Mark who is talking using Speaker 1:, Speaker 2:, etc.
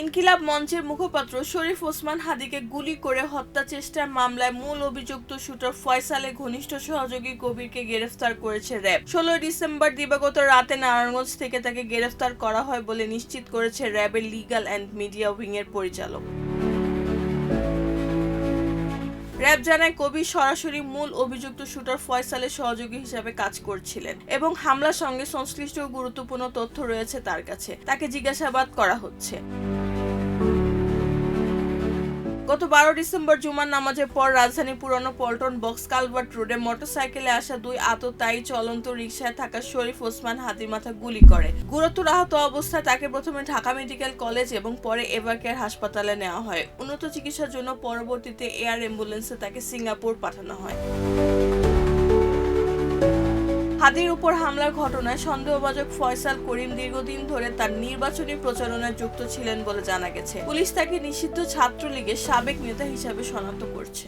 Speaker 1: ইনকিলাব মঞ্চের মুখপাত্র শরীফ ওসমান হাদিকে গুলি করে হত্যা চেষ্টার মামলায় মূল অভিযুক্ত শুটার ফয়সালে ঘনিষ্ঠ সহযোগী কবিরকে গ্রেফতার করেছে র্যাব ষোলো ডিসেম্বর দিবাগত রাতে নারায়ণগঞ্জ থেকে তাকে গ্রেফতার করা হয় বলে নিশ্চিত করেছে র্যাবের লিগাল অ্যান্ড মিডিয়া উইং এর পরিচালক র্যাব জানায় কবির সরাসরি মূল অভিযুক্ত শুটার ফয়সালের সহযোগী হিসাবে কাজ করছিলেন এবং হামলার সঙ্গে সংশ্লিষ্ট গুরুত্বপূর্ণ তথ্য রয়েছে তার কাছে। তাকে জিজ্ঞাসাবাদ করা হচ্ছে। গত বারো ডিসেম্বর জুমার নামাজের পর রাজধানী পুরনো পল্টন বক্স কালভার্ট রোডে মোটরসাইকেলে আসা দুই আততায়ী চলন্ত রিকশায় থাকা শরীফ ওসমান হাতির মাথা গুলি করে। গুরুতর আহত অবস্থায় তাকে প্রথমে ঢাকা মেডিকেল কলেজ এবং পরে এভারকেয়ার হাসপাতালে নেওয়া হয়। উন্নত চিকিৎসার জন্য পরবর্তীতে এয়ার অ্যাম্বুলেন্সে তাকে সিঙ্গাপুর পাঠানো হয়। হাদির উপর হামলার ঘটনায় সন্দেহভাজক ফয়সাল করিম দীর্ঘদিন ধরে তার নির্বাচনী প্রচারণায় যুক্ত ছিলেন বলে জানা গেছে। পুলিশ তাকে নিষিদ্ধ ছাত্রলীগের সাবেক নেতা হিসাবে শনাক্ত করছে।